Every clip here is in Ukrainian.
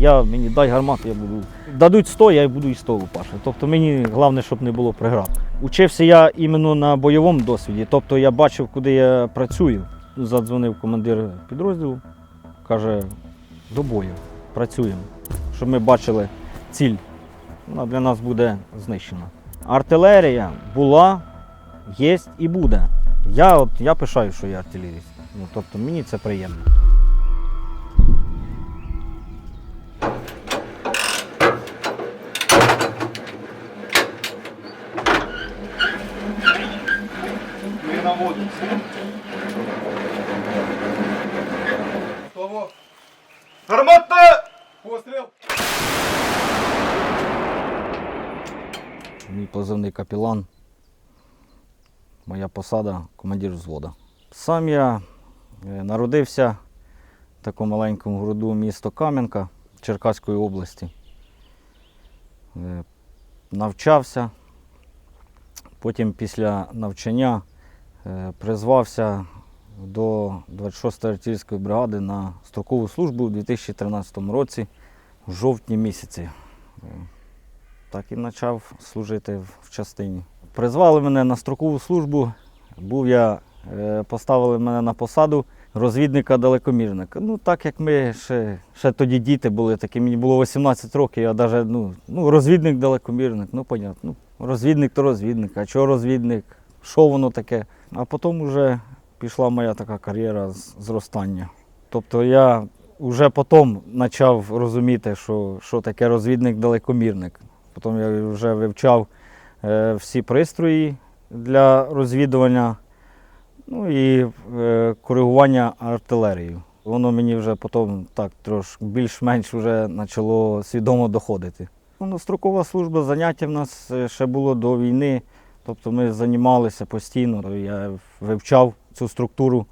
Я мені дай гармату, я буду. Дадуть 100, я буду і 100 лупашити. Тобто мені головне, щоб не було преград. Учився я іменно на бойовому досвіді. Тобто я бачив, куди я працюю. Задзвонив командир підрозділу, каже, до бою, працюємо. Щоб ми бачили ціль. Вона для нас буде знищена. Артилерія була, є і буде. Я, от, я пишаю, що я артилеріст. Ну, тобто мені це приємно. Ми наводимося. Слово. Гармата! Постріл! Мій позивний капілан. Моя посада командир взвода. Сам я е, народився в такому маленькому городу місто Кам'янка Черкаської області. Е, Навчався. Потім після навчання призвався до 26-ї артилерійської бригади на строкову службу у 2013 році, в жовтні місяці. Е, так і почав служити в- частині. Призвали мене на строкову службу. Був я, е, поставили мене на посаду розвідника далекомірника. Ну, так як ми ще, ще тоді діти були, такі мені було 18 років, я навіть, ну, ну, розвідник далекомірник, ну, понятно. Ну, розвідник то розвідник, а чого розвідник? Що воно таке? А потім вже пішла моя така кар'єра зростання. Тобто я вже потім почав розуміти, що, що таке розвідник-далекомірник. Потім я вже вивчав е, всі пристрої для розвідування, ну і е, коригування артилерією. Воно мені вже потім так трошки більш-менш вже почало свідомо доходити. Ну, строкова служба, заняття в нас е, ще було до війни. Тобто ми займалися постійно. Я вивчав цю структуру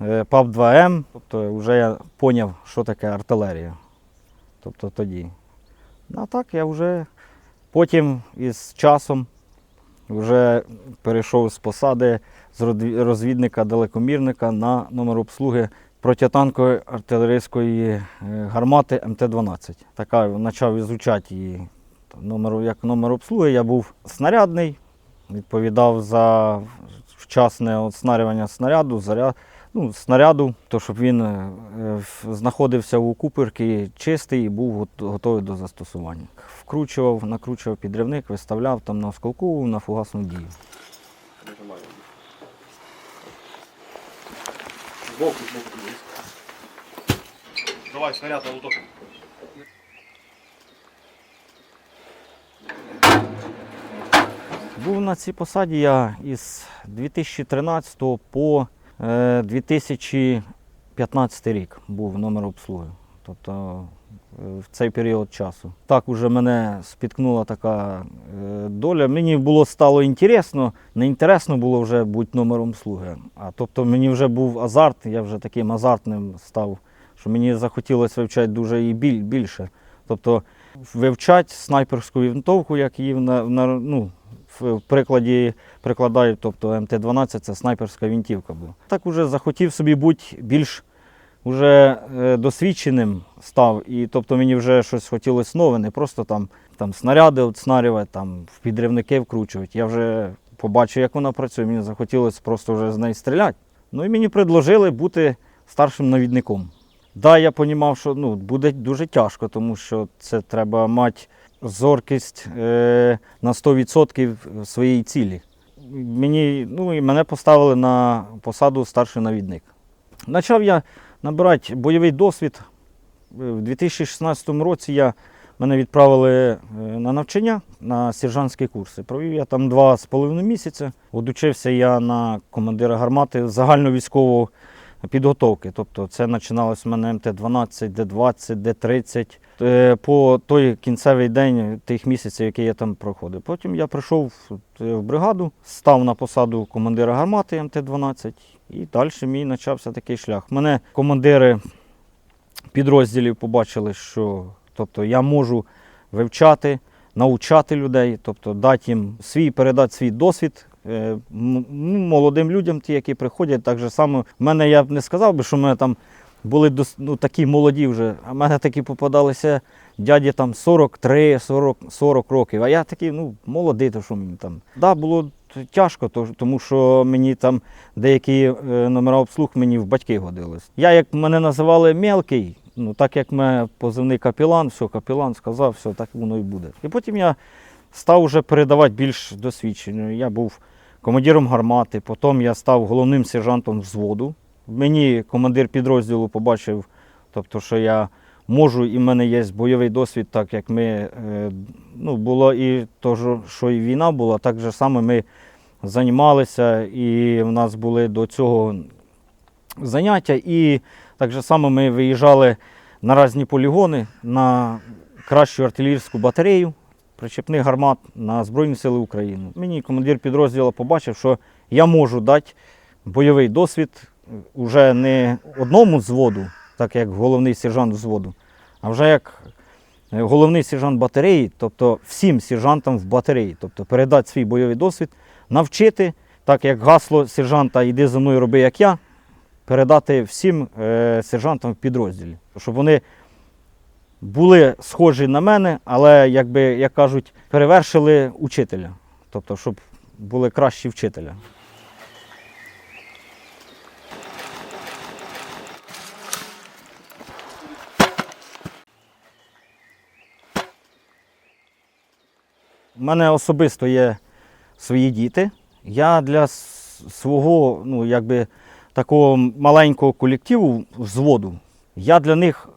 е, ПАП-2М, тобто вже я зрозумів, що таке артилерія. Тобто тоді. Ну, А так я вже потім із часом вже перейшов з посади з розвідника-далекомірника на номер обслуги протитанкової артилерійської е, гармати МТ-12. Така почав ізучати її. Номер, як номер обслуги я був снарядний, відповідав за вчасне отснарювання снаряду, заряд, ну, снаряду, то щоб він е, знаходився у куперки чистий і був готовий до застосування. Вкручував, накручував підривник, виставляв там на осколкову, на фугасну дію. Збоку, збоку. Давай, снаряд на луток. Був на цій посаді я із 2013 по е, 2015 рік був номер обслуги. Тобто е, в цей період часу. Так уже мене спіткнула така е, доля. Мені було стало інтересно, не інтересно було вже бути номером слуги. А тобто мені вже був азарт, я вже таким азартним став, що мені захотілося вивчати дуже і біль, більше. Тобто вивчати снайперську винтовку, як її на, на, ну, в прикладі прикладають, тобто МТ-12 це снайперська винтівка була. Так уже захотів собі бути більш уже е, досвідченим став, і тобто мені вже щось хотілося нове, не просто там, там снаряди отснарювати, там в підривники вкручувати. Я вже побачив, як вона працює, мені захотілося просто вже з неї стріляти. Ну і мені предложили бути старшим навідником. Да, я розумів, що ну, буде дуже тяжко, тому що це треба мати зоркість е, на 100% своєї цілі. Мені, ну, і мене поставили на посаду старший навідник. Почав я набирати бойовий досвід. В 2016 році я, мене відправили е, на навчання на сержантські курси. Провів я там два з половиною місяці. Одучився я на командира гармати загальновійськової підготовки. Тобто це починалось в мене МТ-12, Д-20, Д-30. Е, По той кінцевий день тих місяців, які я там проходив. Потім я прийшов е, в бригаду, став на посаду командира гармати МТ-12 і далі мій почався такий шлях. Мене командири підрозділів побачили, що тобто, я можу вивчати, навчати людей, тобто дати їм свій, передати свій досвід. е, ну, Молодим людям, ті, які приходять, так же само. В мене я б не сказав би, що мене там були ну, такі молоді вже. А в мене такі попадалися дяді там 43, 40, 40 років. А я такий, ну, молодий, то що мені там. Да, було тяжко, то- тому що мені там деякі е, номера обслуг мені в батьки годились. Я, як мене називали мелкий, ну так як мене позивний капілан, все, капілан сказав, все, так воно і буде. І потім я став вже передавати більш досвідчення. Я був командиром гармати, потім я став головним сержантом взводу. Мені командир підрозділу побачив, тобто, що я можу і в мене є бойовий досвід, так як ми е, ну, було і то, що- і війна була, так же саме ми займалися, і в нас були до цього заняття. І так же само ми виїжджали на різні полігони на кращу артилерійську батарею причепних гармат на Збройні Сили України. Мені командир підрозділу побачив, що я можу дати бойовий досвід уже не одному взводу, так як головний сержант взводу, а вже як е, головний сержант батареї, тобто всім сержантам в батареї, тобто передати свій бойовий досвід, навчити, так як гасло сержанта Йди за мною, роби як я, передати всім е, сержантам в підрозділі, щоб вони були схожі на мене, але, якби, як кажуть, перевершили учителя. Тобто, щоб були кращі вчителя. У мене особисто є свої діти. Я для свого, ну, якби, такого маленького колективу взводу, я для них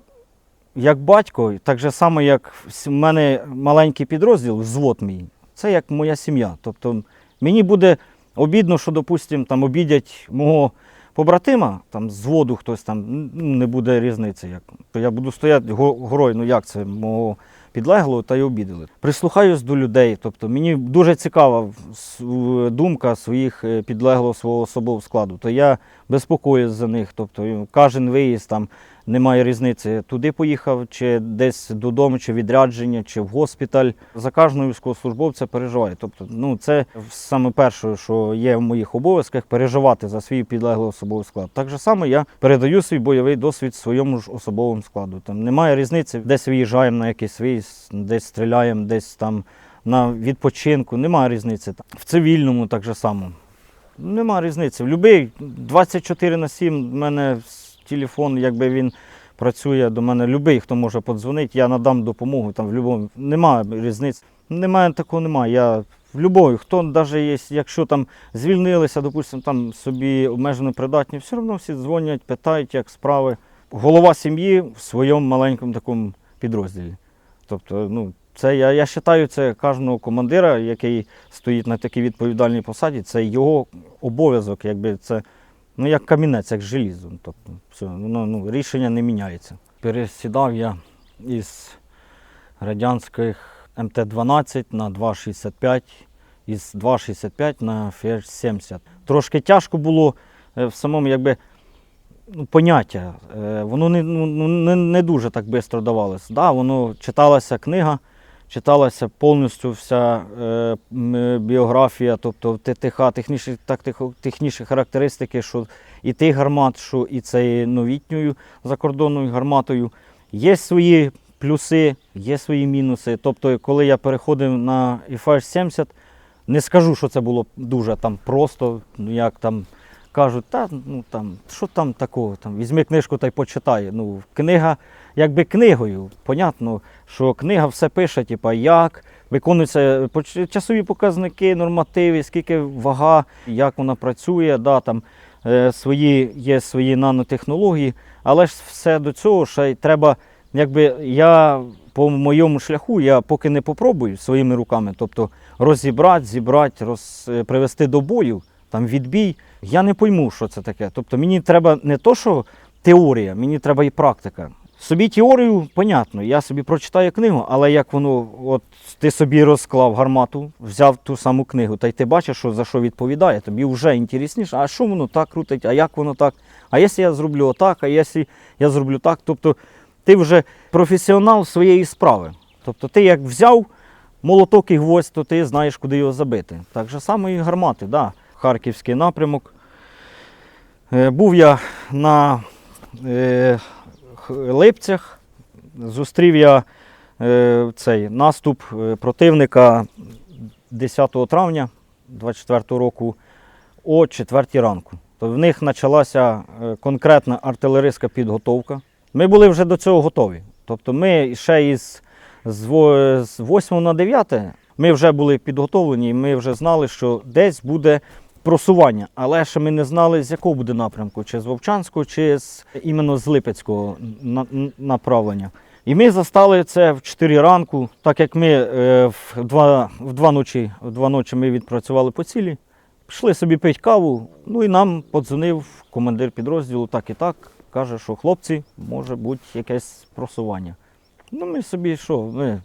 як батько, так же само, як в мене маленький підрозділ, взвод мій, це як моя сім'я. Тобто мені буде обідно, що, допустим, там обідять мого побратима, там з воду хтось там, ну, не буде різниці. Як. Я буду стояти горою, ну як це, мого підлеглого та й обідали. Прислухаюсь до людей. Тобто мені дуже цікава думка своїх е, підлеглого свого особового складу. То я безпокоюсь за них. Тобто кожен виїзд там немає різниці. Туди поїхав, чи десь додому, чи відрядження, чи в госпіталь. За кожного військовослужбовця переживаю. Тобто, ну це саме перше, що є в моїх обов'язках, переживати за свій підлеглий особовий склад. Так же само я передаю свій бойовий досвід своєму ж особовому складу. Там немає різниці, десь виїжджаємо на якийсь виїзд, десь стріляємо, десь там на відпочинку. Немає різниці. В цивільному так же само. Нема різниці. В будь-який 24 на 7 в мене телефон, якби він працює до мене. Любий, хто може подзвонити, я надам допомогу. Там в любому. Немає різниці. Немає такого, немає. Я в любої, хто навіть є, якщо там звільнилися, допустимо, там собі обмежено придатні, все одно всі дзвонять, питають, як справи. Голова сім'ї в своєму маленькому такому підрозділі. Тобто, ну, це я, я вважаю, це кожного командира, який стоїть на такій відповідальній посаді, це його обов'язок, якби це ну, як камінець, як желізо. Тобто, все, воно, ну, рішення не міняється. Пересідав я із радянських МТ-12 на 2,65, із 2,65 на ФР-70. Трошки тяжко було е, в самому якби, ну, поняття. Е, Воно не, ну, ну, не, не дуже так швидко давалося. Да, воно читалася книга, читалася повністю вся е, біографія, тобто ТТХ, технічні, технічні характеристики, що і тих гармат, що і цією новітньою закордонною гарматою. Є свої плюси, є свої мінуси. Тобто, коли я переходив на FH-70, не скажу, що це було дуже там просто, ну як там кажуть, та ну там, що там такого, там, візьми книжку та й почитай. Ну, книга, якби книгою. Понятно, що книга все пише, типа, як виконуються часові показники, нормативи, скільки вага, як вона працює, да, там, е, свої, є свої нанотехнології, але ж все до цього ще й треба, якби я по моєму шляху, я поки не попробую своїми руками, тобто розібрати, зібрати, роз, е, привести до бою, там відбій, я не пойму, що це таке. Тобто мені треба не то, що теорія, мені треба і практика. Собі теорію, понятно, я собі прочитаю книгу, але як воно, от ти собі розклав гармату, взяв ту саму книгу, та й ти бачиш, що за що відповідає, тобі вже інтересніше, а що воно так крутить, а як воно так, а якщо я зроблю отак, а якщо я зроблю так, тобто ти вже професіонал своєї справи. Тобто ти як взяв молоток і гвоздь, то ти знаєш, куди його забити. Так же само і гармати, да. Харківський напрямок. Е, Був я на е, Липцях. Зустрів я е, цей наступ е, противника 10 травня 24 року о 4 ранку. То в них почалася е, конкретна артилерійська підготовка. Ми були вже до цього готові. Тобто ми ще із з з 8 на 9 ми вже були підготовлені, і ми вже знали, що десь буде просування, але ще ми не знали, з якого буде напрямку, чи з Вовчанського, чи з іменно з Липецького на- направлення. І ми застали це в 4 ранку, так як ми е, в, два, в, два ночі, в два ночі ми відпрацювали по цілі, пішли собі пити каву, ну і нам подзвонив командир підрозділу так і так, каже, що хлопці, може бути якесь просування. Ну, ми собі що, ми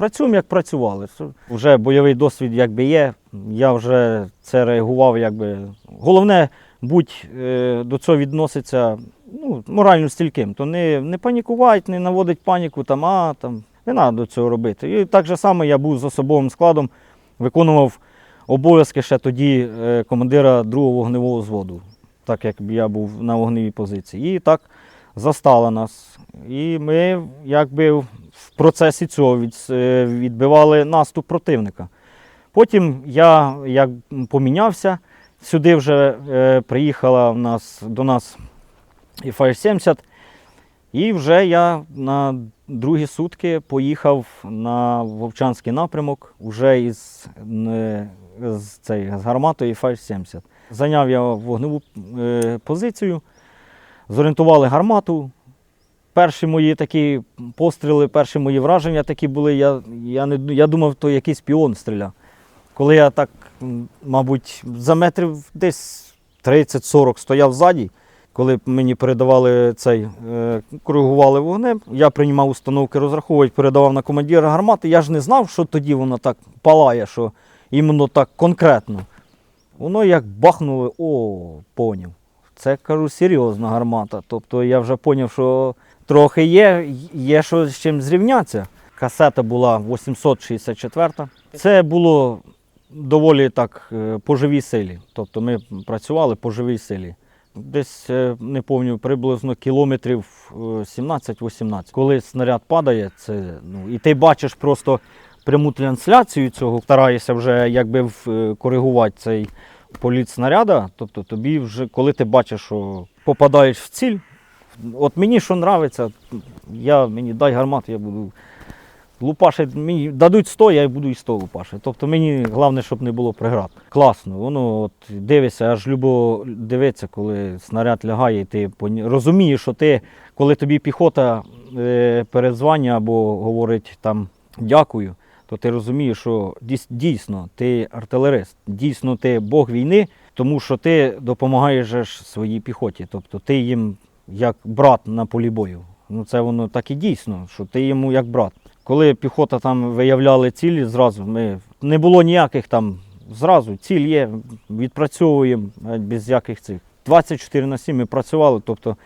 працюємо, як працювали. Вже бойовий досвід якби є. Я вже це реагував, якби. Головне, будь е, до цього відноситься ну, морально стільким. То не, не панікувати, не наводить паніку, там, а там не треба до цього робити. І так же само я був з особовим складом, виконував обов'язки ще тоді е, командира другого вогневого взводу, так як я був на вогневій позиції. І так застала нас. І ми якби процесі цього е, відбивали наступ противника. Потім я як помінявся, сюди вже е, приїхала в нас, до нас і 70 і вже я на другі сутки поїхав на Вовчанський напрямок вже із, не, з, цей, з гарматою Фаєр-70. Зайняв я вогневу е, позицію, зорієнтували гармату. Перші мої такі постріли, перші мої враження такі були. Я, я, не, я думав, то якийсь піон стріляв. Коли я так, мабуть, за метрів десь 30-40 стояв ззаді, коли мені передавали цей, е, коригували вогнем, я приймав установки розраховувати, передавав на командира гармати. Я ж не знав, що тоді воно так палає, що іменно так конкретно. Воно як бахнуло, о, поняв. Це кажу серйозна гармата. Тобто я вже зрозумів, що трохи є, є що з чим зрівнятися. Касета була 864. Це було доволі так е, по живій силі. Тобто ми працювали по живій силі. Десь е, не пам'ятаю, приблизно кілометрів е, 17-18. Коли снаряд падає, це ну і ти бачиш просто пряму трансляцію цього, стараєшся вже якби е, коригувати цей політ снаряда. Тобто тобі вже, коли ти бачиш, що попадаєш в ціль, от мені що подобається, я мені дай гармату, я буду лупашити. Мені дадуть 100, я буду і 100 лупашити. Тобто мені головне, щоб не було преград. Класно, воно от дивишся, аж любо дивиться, коли снаряд лягає, і ти розумієш, що ти, коли тобі піхота е, перезвання або говорить там дякую, то ти розумієш, що дійсно ти артилерист, дійсно ти Бог війни, тому що ти допомагаєш своїй піхоті. Тобто ти їм як брат на полі бою. Ну це воно так і дійсно, що ти йому як брат. Коли піхота там виявляли цілі, зразу ми не було ніяких там зразу ціль є, відпрацьовуємо без яких цих. 24 на 7 ми працювали, тобто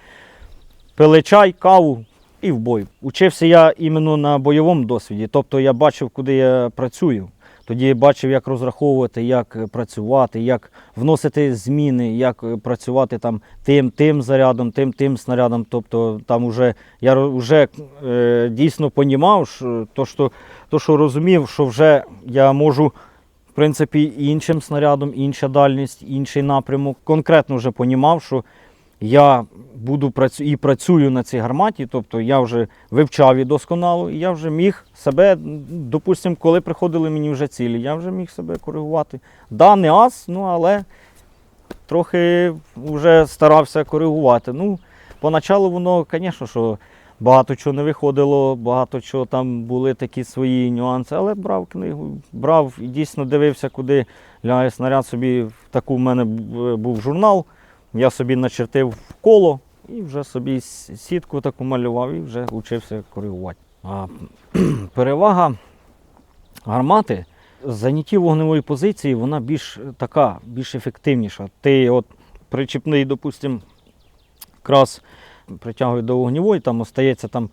пили чай, каву і в бой. Учився я іменно на бойовому досвіді, тобто я бачив, куди я працюю. Тоді бачив, як розраховувати, як е, працювати, як вносити зміни, як е, працювати там тим, тим зарядом, тим, тим снарядом. Тобто там уже я вже е, дійсно понімав, то, що, то, що розумів, що вже я можу в принципі іншим снарядом, інша дальність, інший напрямок. Конкретно вже понімав, що я буду працю... і працюю на цій гарматі, тобто я вже вивчав її досконало, і я вже міг себе, допустимо, коли приходили мені вже цілі, я вже міг себе коригувати. Да, не ас, ну але трохи вже старався коригувати. Ну, поначалу воно, звісно, що багато чого не виходило, багато чого там були такі свої нюанси, але брав книгу, брав і дійсно дивився, куди лягає снаряд. Собі таку в мене був журнал. Я собі начертив коло і вже собі сітку таку малював і вже вчився коригувати. А, перевага гармати заняття вогневої позиції, вона більш така, більш ефективніша. Ти от причіпний, допустимо, якраз притягує до вогневої, там остається там,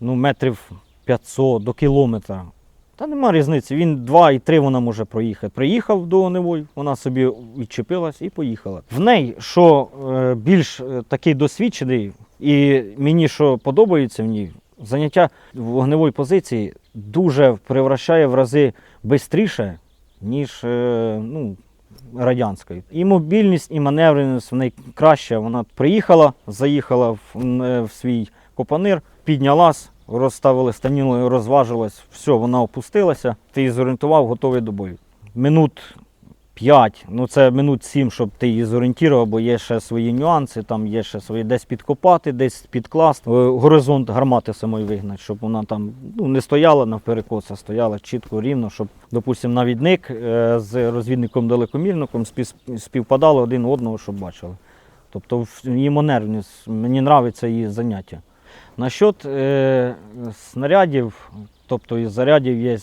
ну, метрів 500 до кілометра. Та нема різниці. Він два і три вона може проїхати. Приїхав до Оневой, вона собі відчепилась і поїхала. В неї, що е, більш е, такий досвідчений, і мені що подобається в ній, заняття вогневої позиції дуже превращає в рази швидше, ніж е, ну, радянської. І мобільність, і маневреність в неї краща. Вона приїхала, заїхала в, в свій копанир, піднялась, розставили станіну, розважилась, все, вона опустилася, ти її зорієнтував, готовий до бою. Минут 5, ну це минут 7, щоб ти її зорієнтував, бо є ще свої нюанси, там є ще свої десь підкопати, десь підкласти, е, горизонт гармати самої вигнати, щоб вона там ну, не стояла навперекос, а стояла чітко, рівно, щоб, допустимо, навідник е, з розвідником-далекомірником спів- співпадали один одного, щоб бачили. Тобто її манерність, мені подобається її заняття. Насчет е, снарядів, тобто із зарядів є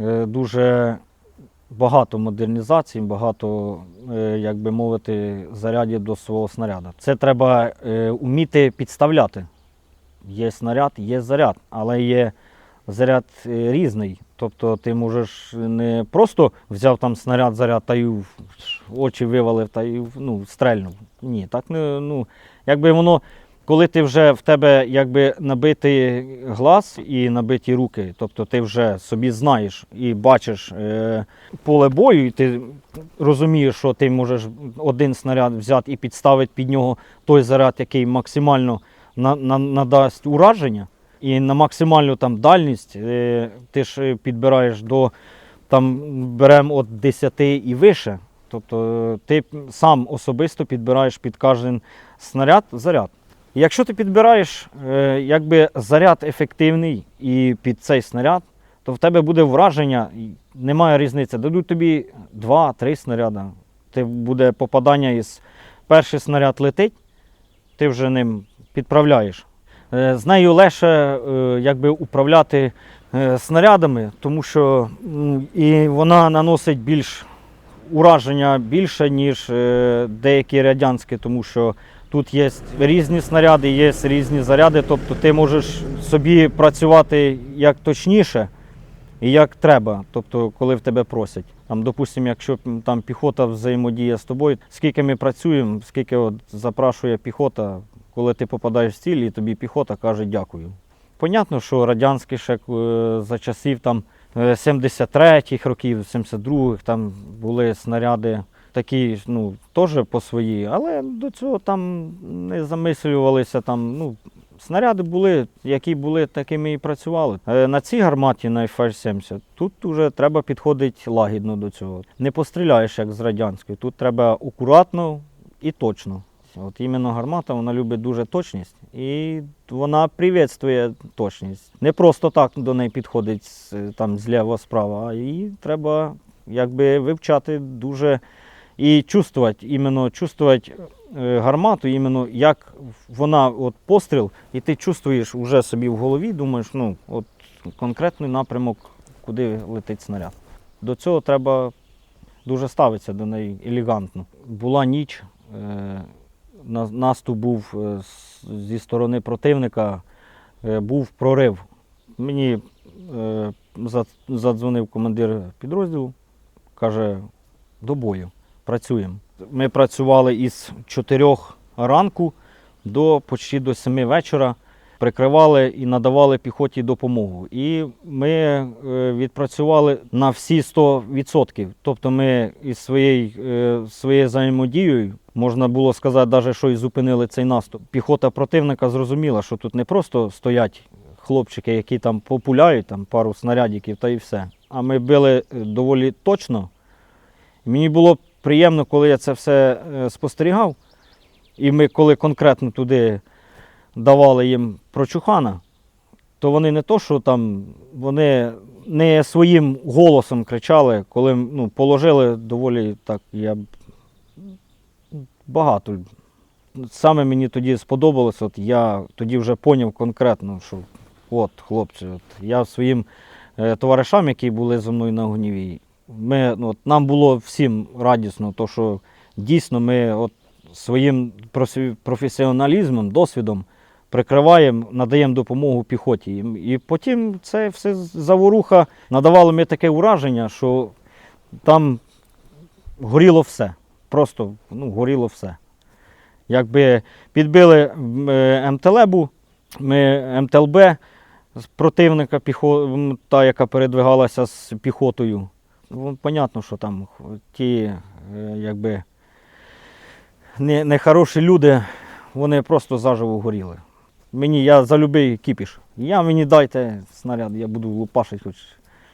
е, дуже багато модернізацій, багато, е, як би мовити, зарядів до свого снаряду. Це треба е, вміти підставляти. Є снаряд, є заряд, але є заряд е, різний. Тобто ти можеш не просто взяв там снаряд, заряд та й очі вивалив та й ну, стрельнув. Ні, так не ну, якби воно коли ти вже в тебе якби набитий глаз і набиті руки, тобто ти вже собі знаєш і бачиш е, поле бою, і ти розумієш, що ти можеш один снаряд взяти і підставити під нього той заряд, який максимально на, на, надасть ураження, і на максимальну там дальність е, ти ж підбираєш до там беремо від 10 і вище. Тобто е, ти сам особисто підбираєш під кожен снаряд заряд. Якщо ти підбираєш е, якби заряд ефективний і під цей снаряд, то в тебе буде враження, немає різниці. Дадуть тобі 2-3 снаряди. Ти буде попадання із перший снаряд летить, ти вже ним підправляєш. Е, З нею легше е, якби, управляти снарядами, тому що і вона наносить більш ураження більше, ніж деякі радянські, тому що тут є різні снаряди, є різні заряди. Тобто ти можеш собі працювати як точніше і як треба, тобто коли в тебе просять. Там, допустимо, якщо там піхота взаємодіє з тобою, скільки ми працюємо, скільки от запрашує піхота, коли ти попадаєш в ціль, і тобі піхота каже дякую. Понятно, що радянські ще е, за часів там е, 73-х років, 72-х там були снаряди такі, ну, теж по свої, але до цього там не замислювалися там, ну, Снаряди були, які були, такими і працювали. Е, На цій гарматі на FH-70 тут вже треба підходити лагідно до цього. Не постріляєш як з радянської, тут треба акуратно і точно. От іменно гармата вона любить дуже точність і вона привітствує точність. Не просто так до неї підходить там зліва справа, а її треба якби вивчати дуже і чувствувати, іменно чувствувати е, гармату, іменно як вона от постріл, і ти чувствуєш вже собі в голові, думаєш, ну от конкретний напрямок, куди летить снаряд. До цього треба дуже ставитися до неї елегантно. Була ніч, е, наступ був е, зі сторони противника, був прорив. Мені задзвонив командир підрозділу, каже, до бою, працюємо. Ми працювали із 4 ранку до почти до 7 вечора, прикривали і надавали піхоті допомогу. І ми е, відпрацювали на всі 100%. Тобто ми із своєю, е, своєю взаємодією, можна було сказати, навіть, що і зупинили цей наступ. Піхота противника зрозуміла, що тут не просто стоять хлопчики, які там популяють там, пару снарядиків та і все. А ми били е, доволі точно. Мені було приємно, коли я це все е, спостерігав. І ми, коли конкретно туди давали їм прочухана, то вони не то, що там, вони не своїм голосом кричали, коли ну, положили доволі так, я багато. Саме мені тоді сподобалось, от я тоді вже поняв конкретно, що от, хлопці, от, я своїм е, товаришам, які були зі мною на гоніві, ми, ну, от, нам було всім радісно, то, що дійсно ми от, своїм професіоналізмом, досвідом прикриваємо, надаємо допомогу піхоті. І, потім це все заворуха надавало мені таке ураження, що там горіло все. Просто ну, горіло все. Якби підбили е, МТЛБу, ми МТЛБ з противника, піхо, та, яка передвигалася з піхотою. Ну, понятно, що там ті е, якби, не, нехороші люди, вони просто заживо горіли. Мені я за любий кіпіш. Я мені дайте снаряд, я буду лупашити хоч.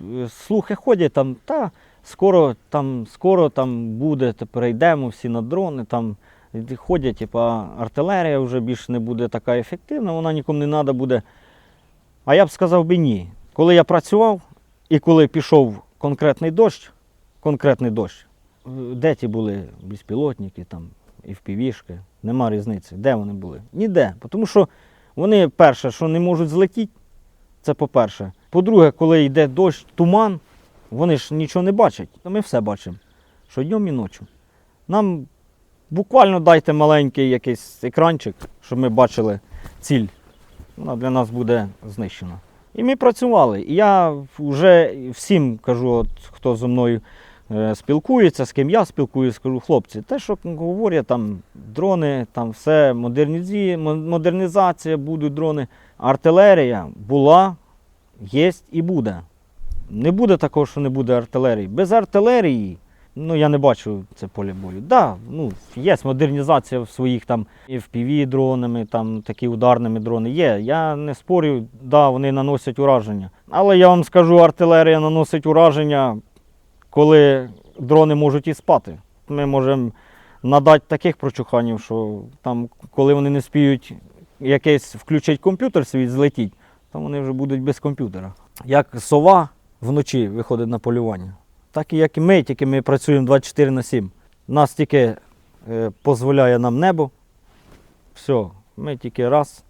Е, Слухи ходять там, та скоро там, скоро там буде, та перейдемо всі на дрони. Там ходять, типа, артилерія вже більше не буде така ефективна, вона нікому не треба буде. А я б сказав би ні. Коли я працював і коли пішов конкретний дощ, конкретний дощ, е, де ті були безпілотники, там, і впівішки, нема різниці. Де вони були? Ніде. Тому що вони, перше, що не можуть злетіти, це по-перше. По-друге, коли йде дощ, туман, вони ж нічого не бачать. Ми все бачимо. Що днем і ночі. Нам буквально дайте маленький якийсь екранчик, щоб ми бачили ціль. Вона для нас буде знищена. І ми працювали. І я вже всім кажу, от, хто зі мною е, спілкується, з ким я спілкуюся, скажу, хлопці, те, що говорять, там дрони, там все, модернізація, будуть дрони. Артилерія була, є і буде. Не буде такого, що не буде артилерії. Без артилерії, ну я не бачу це поле бою. Да, ну, є модернізація в своїх там FPV дронами, там такі ударними дрони є. Я не спорю, да, вони наносять ураження. Але я вам скажу, артилерія наносить ураження, коли дрони можуть і спати. Ми можемо надати таких прочуханів, що там, коли вони не спіють якийсь включить комп'ютер свій, злетіть, то вони вже будуть без комп'ютера. Як сова вночі виходить на полювання, так і як і ми, тільки ми працюємо 24 на 7. Нас тільки е, дозволяє нам небо. Все, ми тільки раз,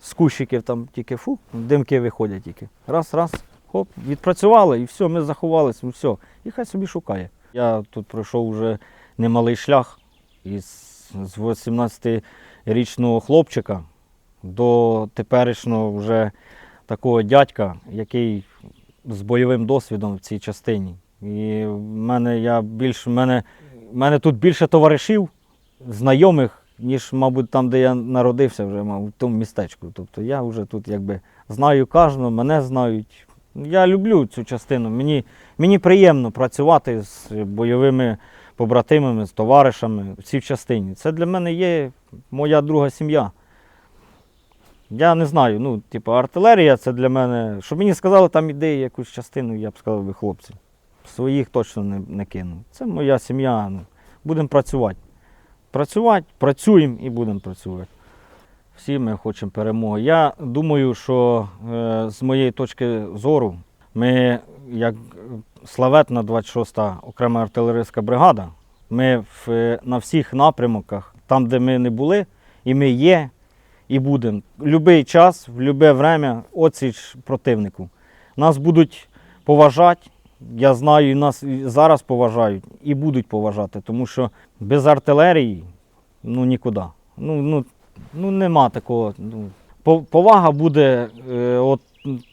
з кущиків там тільки фу, димки виходять тільки. Раз, раз, хоп, відпрацювали і все, ми заховалися, все. І хай собі шукає. Я тут пройшов вже немалий шлях із з 18-річного хлопчика до теперішнього вже такого дядька, який з бойовим досвідом в цій частині. І в мене я більш в мене, в мене тут більше товаришів, знайомих, ніж, мабуть, там, де я народився, вже мав, в тому містечку. Тобто я вже тут якби знаю кожного, мене знають. Я люблю цю частину. Мені, мені приємно працювати з бойовими побратимами, з товаришами в цій частині. Це для мене є моя друга сім'я. Я не знаю, ну, типу, артилерія це для мене. Щоб мені сказали там іди якусь частину, я б сказав би хлопці. Своїх точно не, не кину. Це моя сім'я. Ну, будемо працювати. Працювати, працюємо і будемо працювати. Всі ми хочемо перемоги. Я думаю, що е, з моєї точки зору, ми, як славетна 26-та окрема артилерійська бригада, ми в, на всіх напрямках, там, де ми не були, і ми є, і будемо. Любий час, в будь-яке время оціч противнику. Нас будуть поважати. Я знаю, і нас зараз поважають і будуть поважати, тому що без артилерії ну нікуди. Ну, ну, ну нема такого. Ну, повага буде, е, от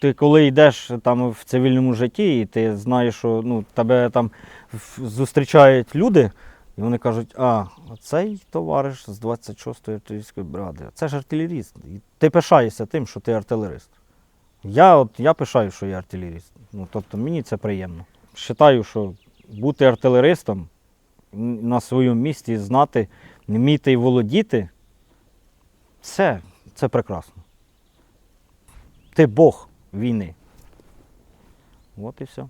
ти коли йдеш там в цивільному житті, і ти знаєш, що ну, тебе там зустрічають люди, і вони кажуть, а, цей товариш з 26-ї артилерійської бригади, це ж артилеріст. І ти пишаєшся тим, що ти артилерист. Я, от, я пишаю, що я артилеріст. Ну, тобто мені це приємно. Вважаю, що бути артилеристом на своєму місці, знати, вміти і володіти, це, це прекрасно. Ти Бог війни. От і все.